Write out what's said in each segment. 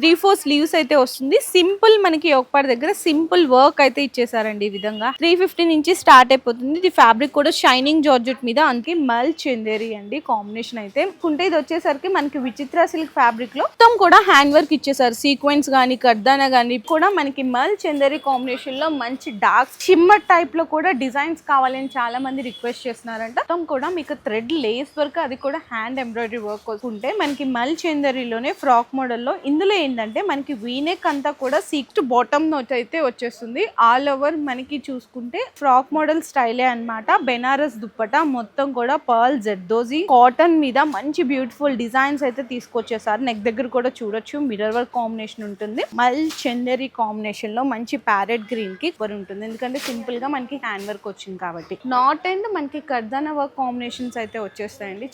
Three four sleeves అయితే వస్తుంది. Simple మనకి ఒకపాటి దగ్గర సింపుల్ వర్క్ అయితే ఇచ్చేసారండి ఈ విధంగా. త్రీ ఫిఫ్టీ నుంచి స్టార్ట్ అయిపోతుంది. ఇది ఫ్యాబ్రిక్ కూడా షైనింగ్ జార్జెట్ మీద అందుకే మల్ చెందేరి అండి కాంబినేషన్ అయితే. కుంటే ఇది వచ్చేసరికి మనకి విచిత్ర సిల్క్ ఫ్యాబ్రిక్లో మొత్తం కూడా హ్యాండ్ వర్క్ ఇచ్చేసారు. సీక్వెన్స్ గానీ కర్దానా గానీ కూడా మనకి మల్ చెందేరి కాంబినేషన్లో మంచి డార్క్ షిమ్మర్ టైప్లో కూడా డిజైన్స్ కావాలని చాలా మంది రిక్వెస్ట్ చేస్తున్నారంట. మొత్తం కూడా మీకు థ్రెడ్ లేస్ వర్క్ అది కూడా హ్యాండ్ ఎంబ్రాయిడరీ వర్క్ ఉంటే మనకి మల్ చెందరిలోనే ఫ్రాక్ మోడల్లో ఇందులో ఏంటంటే మనకి వీనెక్ అంతా కూడా సీక్ట్ బాటమ్ నోట్ అయితే వచ్చేస్తుంది. ఆల్ ఓవర్ మనకి చూసుకుంటే ఫ్రాక్ మోడల్ స్టైలే అన్నమాట. బెనారస్ దుప్పట మొత్తం కూడా పర్ల్ జెడ్దోజీ కాటన్ మీద మంచి బ్యూటిఫుల్ డిజైన్స్ అయితే తీసుకొచ్చేసారు. నెక్ దగ్గర కూడా చూడొచ్చు. మిర్రర్ వర్క్ కాంబినేషన్ ఉంటుంది. మల్ చందరి కాంబినేషన్లో మంచి ప్యారెట్ గ్రీన్కి వరి ఉంటుంది. ఎందుకంటే సింపుల్గా మనకి హ్యాండ్ వర్క్ వచ్చింది కాబట్టి. నాట్ అండ్ మనకి కర్దానా వర్క్ కాంబినేషన్స్ అయితే వచ్చేస్తాయండి.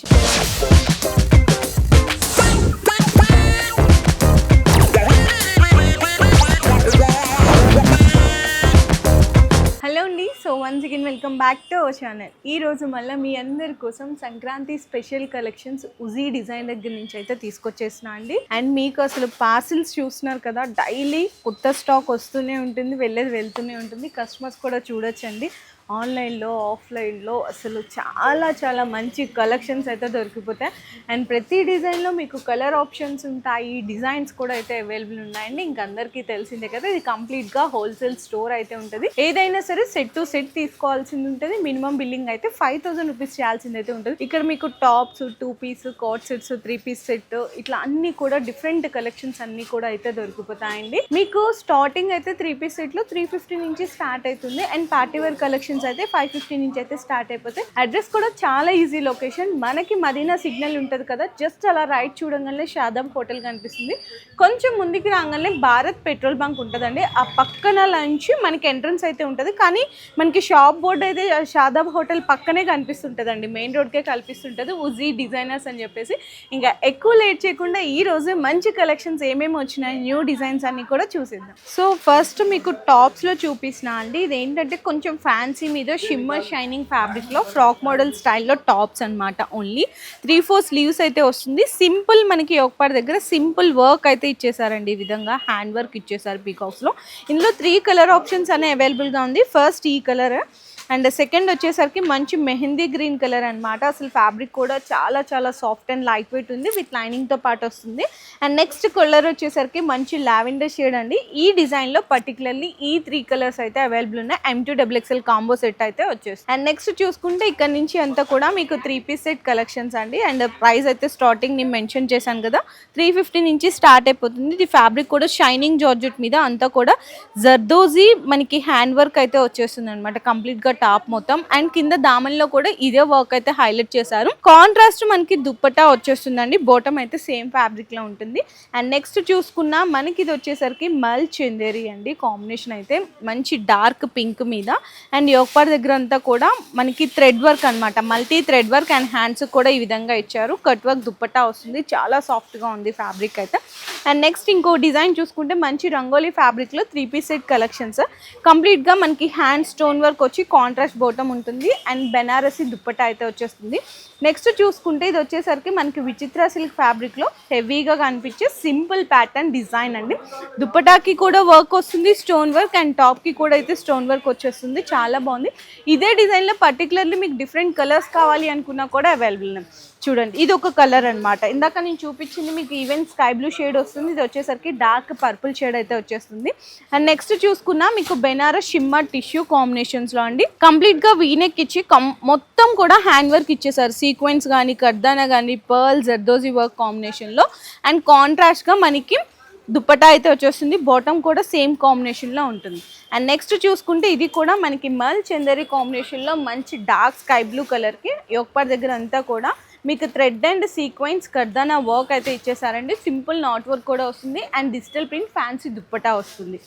Once again welcome back to our channel ఈరోజు మళ్ళీ మీ అందరి కోసం Sankranti special collections Uji design దగ్గర నుంచి అయితే తీసుకొచ్చేసిన అండి. అండ్ మీకు అసలు పార్సిల్స్ చూస్తున్నారు కదా డైలీ కొత్త స్టాక్ వస్తూనే ఉంటుంది వెళ్ళేది వెళ్తూనే ఉంటుంది. కస్టమర్స్ కూడా చూడొచ్చండి. ఆన్లైన్లో ఆఫ్లైన్లో అసలు చాలా చాలా మంచి కలెక్షన్స్ అయితే దొరికిపోతాయి. అండ్ ప్రతి డిజైన్లో మీకు కలర్ ఆప్షన్స్ ఉంటాయి డిజైన్స్ కూడా అయితే అవైలబుల్ ఉన్నాయండి. ఇంక అందరికీ తెలిసిందే కదా ఇది కంప్లీట్గా హోల్సేల్ స్టోర్ అయితే ఉంటుంది. ఏదైనా సరే సెట్ టు సెట్ తీసుకోవాల్సింది ఉంటుంది. మినిమం బిల్లింగ్ అయితే ఫైవ్ థౌసండ్ రూపీస్ చేయాల్సింది అయితే ఉంటుంది. ఇక్కడ మీకు tops two piece coat sets three piece set ఇట్లా అన్ని కూడా డిఫరెంట్ కలెక్షన్స్ అన్ని కూడా అయితే దొరికిపోతాయండి. మీకు స్టార్టింగ్ అయితే త్రీ పీస్ సెట్లో త్రీ ఫిఫ్టీ నుంచి స్టార్ట్ అవుతుంది. అండ్ పార్టీ వేర్ కలెక్షన్స్ అయితే ఫైవ్ ఫిఫ్టీ నుంచి అయితే స్టార్ట్ అయిపోతాయి. అడ్రస్ కూడా చాలా ఈజీ లొకేషన్ మనకి మదీనా సిగ్నల్ ఉంటుంది కదా జస్ట్ అలా రైట్ చూడగానే షాదాం హోటల్ కనిపిస్తుంది. కొంచెం ముందుకు రాగానే భారత్ పెట్రోల్ బంక్ ఉంటుందండి. ఆ పక్కన నుంచి మనకి ఎంట్రన్స్ అయితే ఉంటుంది. కానీ మనకి షాప్ బోర్డ్ అయితే షాదాబ్ హోటల్ పక్కనే కనిపిస్తుంటుందండి. మెయిన్ రోడ్కే కనిపిస్తుంటుంది ఉజీ డిజైనర్స్ అని చెప్పేసి. ఇంకా ఎక్కువ లేట్ చేయకుండా ఈ రోజు మంచి కలెక్షన్స్ ఏమేమి వచ్చినాయి న్యూ డిజైన్స్ అన్ని కూడా చూసేద్దాం. సో ఫస్ట్ మీకు టాప్స్లో చూపిస్తున్నా అండి. ఇది ఏంటంటే కొంచెం ఫ్యాన్సీ మీద షిమ్మర్ షైనింగ్ ఫ్యాబ్రిక్లో ఫ్రాక్ మోడల్ స్టైల్లో టాప్స్ అన్నమాట ఓన్లీ త్రీ ఫోర్ స్లీవ్స్ అయితే వస్తుంది. సింపుల్ మనకి ఒకపాటి దగ్గర సింపుల్ వర్క్ అయితే ఇచ్చేసారండి ఈ విధంగా. హ్యాండ్ వర్క్ ఇచ్చేసారు పీకాక్స్లో ఇందులో త్రీ కలర్ ఆప్షన్స్ అనే అవైలబుల్గా ఉంది. ఫస్ట్ ఈ కలర్ అండ్ సెకండ్ వచ్చేసరికి మంచి మెహందీ గ్రీన్ కలర్ అనమాట అసలు ఫ్యాబ్రిక్ కూడా చాలా చాలా సాఫ్ట్ అండ్ లైట్ వెయిట్ ఉంది. విత్ లైనింగ్తో పాటు వస్తుంది. అండ్ నెక్స్ట్ కలర్ వచ్చేసరికి మంచి లావెండర్ షేడ్ అండి. ఈ డిజైన్లో పర్టికులర్లీ ఈ త్రీ కలర్స్ అయితే అవైలబుల్ ఉన్నాయి. M to W X L X L combo set అయితే వచ్చేసి అండ్ నెక్స్ట్ చూసుకుంటే ఇక్కడ నుంచి అంతా కూడా మీకు త్రీ పీస్ సెట్ కలెక్షన్స్ అండి. అండ్ ప్రైస్ అయితే స్టార్టింగ్ నేను మెన్షన్ చేశాను కదా. త్రీ ఫిఫ్టీ నుంచి స్టార్ట్ అయిపోతుంది. ఇది ఫ్యాబ్రిక్ కూడా షైనింగ్ జార్జెట్ మీద అంతా కూడా. జర్దోజీ మనకి హ్యాండ్ వర్క్ అయితే వచ్చేస్తుంది అనమాట కంప్లీట్గా టాప్ మొత్తం. అండ్ కింద దామన్లో కూడా ఇదే వర్క్ అయితే హైలైట్ చేశారు. కాంట్రాస్ట్ మనకి దుప్పటా వచ్చేస్తుందండి. బోటం అయితే సేమ్ ఫ్యాబ్రిక్లో ఉంటుంది. అండ్ నెక్స్ట్ చూసుకున్నా మనకి ఇది వచ్చేసరికి మల్ చందేరి అండి. కాంబినేషన్ అయితే మంచి డార్క్ పింక్ మీద. అండ్ యోగపార్ దగ్గర అంతా కూడా మనకి థ్రెడ్ వర్క్ అన్నమాట. Multi thread work and hands కూడా ఈ విధంగా ఇచ్చారు. కట్ వర్క్ దుప్పటా వస్తుంది. చాలా సాఫ్ట్గా ఉంది ఫ్యాబ్రిక్ అయితే. అండ్ నెక్స్ట్ ఇంకో డిజైన్ చూసుకుంటే మంచి రంగోలీ ఫ్యాబ్రిక్లో త్రీ పీస్ సెట్ కలెక్షన్స్ కంప్లీట్గా మనకి హ్యాండ్ స్టోన్ వర్క్ వచ్చి కాంట్రాస్ట్ బోటం ఉంటుంది అండ్ బెనారసి దుప్పటా అయితే వచ్చేస్తుంది. నెక్స్ట్ చూసుకుంటే ఇది వచ్చేసరికి మనకి విచిత్ర సిల్క్ ఫ్యాబ్రిక్లో హెవీగా కనిపించే సింపుల్ ప్యాటర్న్ డిజైన్ అండి. దుప్పటాకి కూడా వర్క్ వస్తుంది స్టోన్ వర్క్ అండ్ టాప్కి కూడా అయితే స్టోన్ వర్క్ వచ్చేస్తుంది. చాలా బాగుంది. ఇదే డిజైన్లో పర్టికులర్లీ మీకు డిఫరెంట్ కలర్స్ కావాలి అనుకున్నా కూడా అవైలబుల్ ఉన్నాయి చూడండి ఇది ఒక కలర్ అన్నమాట. ఇందాక నేను చూపించింది మీకు ఈవెన్ స్కై బ్లూ షేడ్ వస్తుంది ఇది వచ్చేసరికి డార్క్ పర్పుల్ షేడ్ అయితే వచ్చేస్తుంది. అండ్ నెక్స్ట్ చూసుకున్నా మీకు బెనారస్ షిమ్మర్ టిష్యూ కాంబినేషన్స్లో అండి. కంప్లీట్గా వీనెక్ ఇచ్చి కం- మొత్తం కూడా హ్యాండ్ వర్క్ ఇచ్చేసారు. సీక్వెన్స్ కానీ కర్దానా కానీ పర్ల్ జర్దోజీ వర్క్ కాంబినేషన్లో అండ్ కాంట్రాస్ట్గా మనకి దుప్పటా అయితే వచ్చేస్తుంది. బాటమ్ కూడా సేమ్ కాంబినేషన్లో ఉంటుంది. అండ్ నెక్స్ట్ చూసుకుంటే ఇది కూడా మనకి మల్ చందరి కాంబినేషన్లో మంచి డార్క్ స్కై బ్లూ కలర్కి యోగపార్ దగ్గర అంతా కూడా మీకు థ్రెడ్ అండ్ సీక్వెన్స్ కర్దానా వర్క్ అయితే ఇచ్చేసారండి. సింపుల్ నాట్ వర్క్ కూడా వస్తుంది. And digital print fancy dupatta వస్తుంది.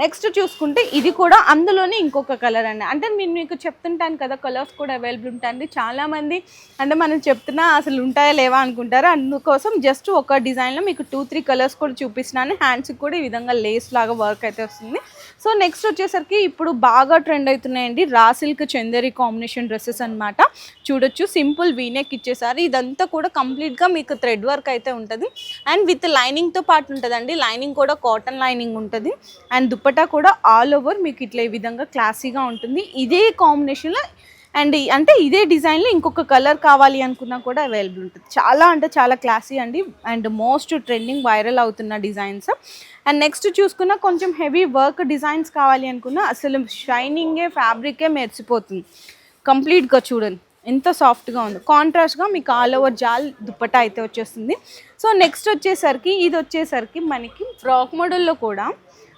నెక్స్ట్ చూసుకుంటే ఇది కూడా అందులోనే ఇంకొక కలర్ అండి. అంటే నేను మీకు చెప్తుంటాను కదా కలర్స్ కూడా అవైలబుల్ ఉంటాయండి. చాలామంది అంటే మనం చెప్తున్నా అసలు ఉంటాయా లేవా అనుకుంటారు. అందుకోసం జస్ట్ ఒక డిజైన్లో మీకు టూ త్రీ కలర్స్ కూడా చూపిస్తున్నాను. హ్యాండ్స్కి కూడా ఈ విధంగా లేస్ లాగా వర్క్ అయితే వస్తుంది. సో నెక్స్ట్ వచ్చేసరికి ఇప్పుడు బాగా ట్రెండ్ అవుతున్నాయండి. Raw silk Chanderi combination dresses అన్నమాట. చూడొచ్చు. సింపుల్ వీనెక్ ఇచ్చేసారు. ఇదంతా కూడా కంప్లీట్గా మీకు థ్రెడ్ వర్క్ అయితే ఉంటుంది. అండ్ విత్ లైనింగ్తో పాటు ఉంటుందండి. లైనింగ్ కూడా కాటన్ లైనింగ్ ఉంటుంది. అండ్ దుప్పటా కూడా ఆల్ ఓవర్ మీకు ఇట్లా ఈ విధంగా క్లాసీగా ఉంటుంది. ఇదే కాంబినేషన్లో అండ్ అంటే ఇదే డిజైన్లో ఇంకొక కలర్ కావాలి అనుకున్నా కూడా అవైలబుల్ ఉంటుంది. చాలా అంటే చాలా క్లాసీ అండి. అండ్ మోస్ట్ ట్రెండింగ్ వైరల్ అవుతున్న డిజైన్స్. అండ్ నెక్స్ట్ చూసుకున్న కొంచెం హెవీ వర్క్ డిజైన్స్ కావాలి అనుకున్నా అసలు షైనింగే ఫ్యాబ్రికే మెరిసిపోతుంది. కంప్లీట్గా చూడండి. ఎంత సాఫ్ట్గా ఉంది. కాంట్రాస్ట్గా మీకు ఆల్ ఓవర్ జాల్ దుప్పటా అయితే వచ్చేస్తుంది. సో నెక్స్ట్ వచ్చేసరికి ఇది వచ్చేసరికి మనకి ఫ్రాక్ మోడల్లో కూడా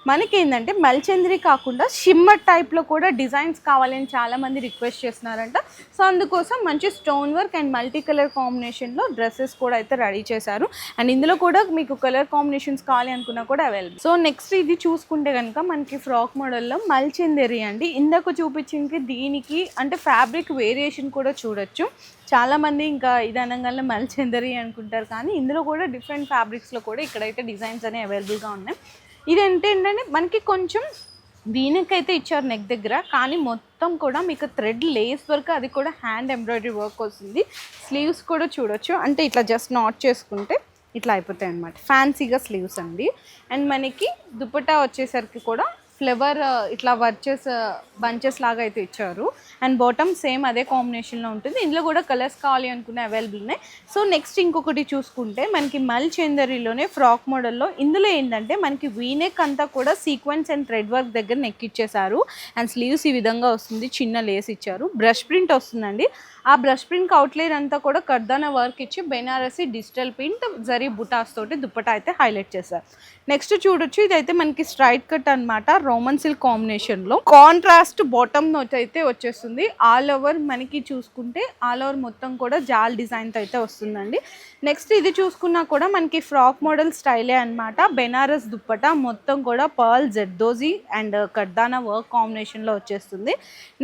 మనకి ఏంటంటే మల్చంద్రి కాకుండా షిమ్మర్ టైప్లో కూడా డిజైన్స్ కావాలని చాలామంది రిక్వెస్ట్ చేస్తున్నారంట. సో అందుకోసం మంచి stone work and multi colour కాంబినేషన్లో డ్రెస్సెస్ కూడా అయితే రెడీ చేశారు. అండ్ ఇందులో కూడా మీకు కలర్ కాంబినేషన్స్ కావాలి అనుకున్నా కూడా అవైలబుల్. సో నెక్స్ట్ ఇది చూసుకుంటే కనుక మనకి ఫ్రాక్ మోడల్లో మల్చందరి అండి. ఇందాక చూపించింది దీనికి అంటే ఫ్యాబ్రిక్ వేరియేషన్ కూడా చూడొచ్చు. చాలామంది ఇంకా ఇది అనగానే మల్చందరి అనుకుంటారు కానీ ఇందులో కూడా డిఫరెంట్ ఫ్యాబ్రిక్స్లో కూడా ఇక్కడైతే డిజైన్స్ అనేవి అవైలబుల్గా ఉన్నాయి. ఇది ఏంటంటే మనకి కొంచెం వీనెక్ అయితే ఇచ్చారు నెక్ దగ్గర కానీ మొత్తం కూడా మీకు థ్రెడ్ లేస్ వరకు అది కూడా హ్యాండ్ ఎంబ్రాయిడరీ వర్క్ వస్తుంది. స్లీవ్స్ కూడా చూడొచ్చు. అంటే ఇట్లా జస్ట్ నాట్ చేసుకుంటే ఇట్లా అయిపోతాయి అనమాట ఫ్యాన్సీగా స్లీవ్స్ అండి. అండ్ మనకి దుపట్టా వచ్చేసరికి కూడా ఫ్లేవర్ ఇట్లా వర్చెస్ బంచెస్ లాగా అయితే ఇచ్చారు. అండ్ బాటమ్ సేమ్ అదే కాంబినేషన్లో ఉంటుంది. ఇందులో కూడా కలర్స్ కావాలి అనుకునే అవైలబుల్ ఉన్నాయి. సో నెక్స్ట్ ఇంకొకటి చూసుకుంటే మనకి మల్ చందరిలోనే ఫ్రాక్ మోడల్లో ఇందులో ఏంటంటే మనకి వీనెక్ అంతా కూడా సీక్వెన్స్ అండ్ థ్రెడ్ వర్క్ దగ్గర నెక్ ఇచ్చేసారు అండ్ స్లీవ్స్ ఈ విధంగా వస్తుంది. చిన్న లేస్ ఇచ్చారు. బ్రష్ ప్రింట్ వస్తుందండి. ఆ బ్రష్ ప్రింట్ అవుట్లైన్ అంతా కూడా కర్దానా వర్క్ ఇచ్చి బెనారసి డిజిటల్ ప్రింట్ జరీ బుటాస్ తోటి దుప్పట అయితే హైలైట్ చేశారు. నెక్స్ట్ చూడొచ్చు ఇదైతే మనకి స్ట్రైట్ కట్ అన్నమాట రోమన్ సిల్క్ కాంబినేషన్లో. కాంట్రాస్ట్ బాటమ్ నోట్ అయితే వచ్చేస్తుంది. ఆల్ ఓవర్ మనకి చూసుకుంటే ఆల్ ఓవర్ మొత్తం కూడా జాల్ డిజైన్తో అయితే వస్తుందండి. నెక్స్ట్ ఇది చూసుకున్నా కూడా మనకి ఫ్రాక్ మోడల్ స్టైలే అన్నమాట బెనారస్ దుప్పట మొత్తం కూడా పర్ల్ జెడ్దోజీ అండ్ కర్దానా వర్క్ కాంబినేషన్లో వచ్చేస్తుంది.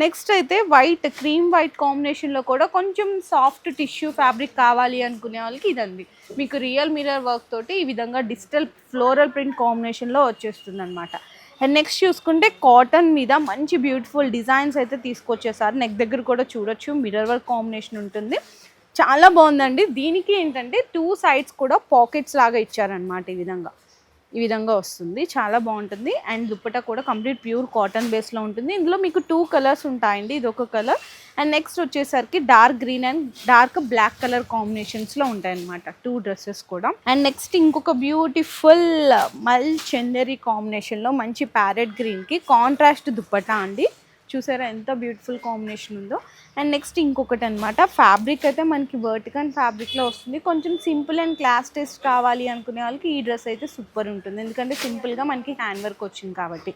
నెక్స్ట్ అయితే వైట్ క్రీమ్ వైట్ కాంబినేషన్లో కూడా కొంచెం సాఫ్ట్ టిష్యూ ఫ్యాబ్రిక్ కావాలి అనుకునే వాళ్ళకి ఇదండి. మీకు రియల్ మిరర్ వర్క్ తోటి ఈ విధంగా డిజిటల్ ఫ్లోరల్ ప్రింట్ కాంబినేషన్లో వచ్చేస్తుంది అనమాట అండ్ నెక్స్ట్ చూసుకుంటే కాటన్ మీద మంచి బ్యూటిఫుల్ డిజైన్స్ అయితే తీసుకొచ్చేసారు. నెక్ దగ్గర కూడా చూడొచ్చు మిరర్ వర్క్ కాంబినేషన్ ఉంటుంది. చాలా బాగుందండి. దీనికి ఏంటంటే టూ సైడ్స్ కూడా పాకెట్స్ లాగా ఇచ్చారనమాట ఈ విధంగా. ఈ విధంగా వస్తుంది. చాలా బాగుంటుంది. అండ్ దుప్పటా కూడా కంప్లీట్ ప్యూర్ కాటన్ బేస్లో ఉంటుంది. ఇందులో మీకు టూ కలర్స్ ఉంటాయండి. ఇది ఒక కలర్. అండ్ నెక్స్ట్ వచ్చేసరికి dark green and dark black colour కాంబినేషన్స్లో ఉంటాయన్నమాట. టూ డ్రెస్సెస్ కూడా. అండ్ నెక్స్ట్ ఇంకొక బ్యూటిఫుల్ మల్ చెందరీ కాంబినేషన్లో మంచి ప్యారెట్ గ్రీన్కి కాంట్రాస్ట్ దుప్పటా అండి. చూసారా ఎంత బ్యూటిఫుల్ కాంబినేషన్ ఉందో. అండ్ నెక్స్ట్ ఇంకొకటి అనమాట ఫ్యాబ్రిక్ అయితే మనకి వర్టికన్ ఫ్యాబ్రిక్లో వస్తుంది. కొంచెం సింపుల్ అండ్ క్లాస్ టెస్ట్ కావాలి అనుకునే వాళ్ళకి ఈ డ్రెస్ అయితే సూపర్ ఉంటుంది. ఎందుకంటే సింపుల్గా మనకి హ్యాండ్ వర్క్ వచ్చింది కాబట్టి.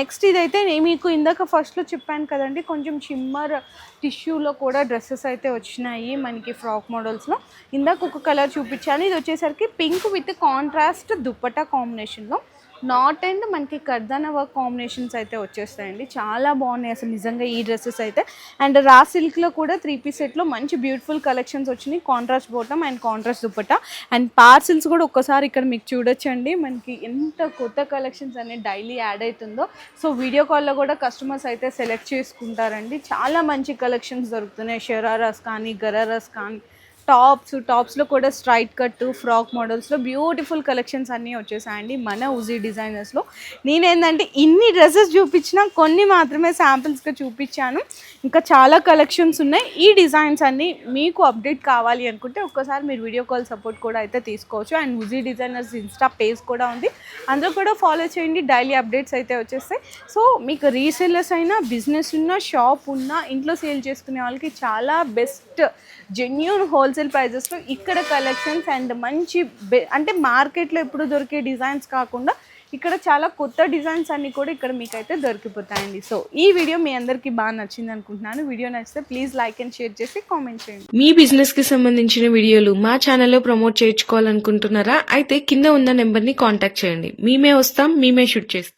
నెక్స్ట్ ఇదైతే నేను మీకు ఇందాక ఫస్ట్లో చెప్పాను కదండి కొంచెం చిమ్మర్ టిష్యూలో కూడా డ్రెస్సెస్ అయితే వచ్చినాయి మనకి ఫ్రాక్ మోడల్స్లో ఇందాక ఒక కలర్ చూపించాను. ఇది వచ్చేసరికి పింక్ విత్ కాంట్రాస్ట్ దుప్పటా కాంబినేషన్లో నాట్ అండ్ మనకి కర్దానా వర్క్ కాంబినేషన్స్ అయితే వచ్చేస్తాయండి. చాలా బాగున్నాయి అసలు నిజంగా ఈ డ్రెస్సెస్ అయితే. అండ్ రా సిల్క్లో కూడా త్రీ పీస్ సెట్లో మంచి బ్యూటిఫుల్ కలెక్షన్స్ వచ్చినాయి. Contrast bottom and contrast dupatta and parcels కూడా ఒక్కసారి ఇక్కడ మీకు చూడొచ్చండి. మనకి ఎంత కొత్త కలెక్షన్స్ అనేది డైలీ యాడ్ అవుతుందో. సో వీడియో కాల్లో కూడా కస్టమర్స్ అయితే సెలెక్ట్ చేసుకుంటారండి. చాలా మంచి కలెక్షన్స్ దొరుకుతున్నాయి. షెరారాస్ కానీ గరారాస్ కానీ టాప్స్ టాప్స్లో కూడా స్ట్రైట్ కట్ ఫ్రాక్ మోడల్స్లో బ్యూటిఫుల్ కలెక్షన్స్ అన్నీ వచ్చేసాయండి మన ఉజీ డిజైనర్స్లో. నేనేంటంటే ఇన్ని డ్రెస్సెస్ చూపించినా కొన్ని మాత్రమే శాంపిల్స్గా చూపించాను. ఇంకా చాలా కలెక్షన్స్ ఉన్నాయి. ఈ డిజైన్స్ అన్నీ మీకు అప్డేట్ కావాలి అనుకుంటే ఒక్కసారి మీరు వీడియో కాల్ సపోర్ట్ కూడా అయితే తీసుకోవచ్చు. And Uji designers insta page కూడా ఉంది. అందులో కూడా ఫాలో చేయండి. డైలీ అప్డేట్స్ అయితే వచ్చేస్తాయి. సో మీకు రీసేలర్స్ అయినా బిజినెస్ ఉన్నా షాప్ ఉన్నా ఇంట్లో సేల్ చేసుకునే వాళ్ళకి చాలా బెస్ట్ జెన్యున్ హోల్సేల్ ప్రైజెస్లో ఇక్కడ కలెక్షన్స్ అండ్ మంచి బె- అంటే మార్కెట్లో ఎప్పుడు దొరికే డిజైన్స్ కాకుండా ఇక్కడ చాలా కొత్త డిజైన్స్ అన్నీ కూడా ఇక్కడ మీకైతే దొరికిపోతాయండి. సో ఈ వీడియో మీ అందరికీ బాగా నచ్చింది అనుకుంటున్నాను. వీడియో నచ్చితే ప్లీజ్ లైక్ అండ్ షేర్ చేసి కామెంట్ చేయండి. మీ బిజినెస్కి సంబంధించిన వీడియోలు మా ఛానల్లో ప్రమోట్ చేయించుకోవాలనుకుంటున్నారా? అయితే కింద ఉన్న నెంబర్ని కాంటాక్ట్ చేయండి. మేమే వస్తాం మేమే షూట్ చేస్తాం.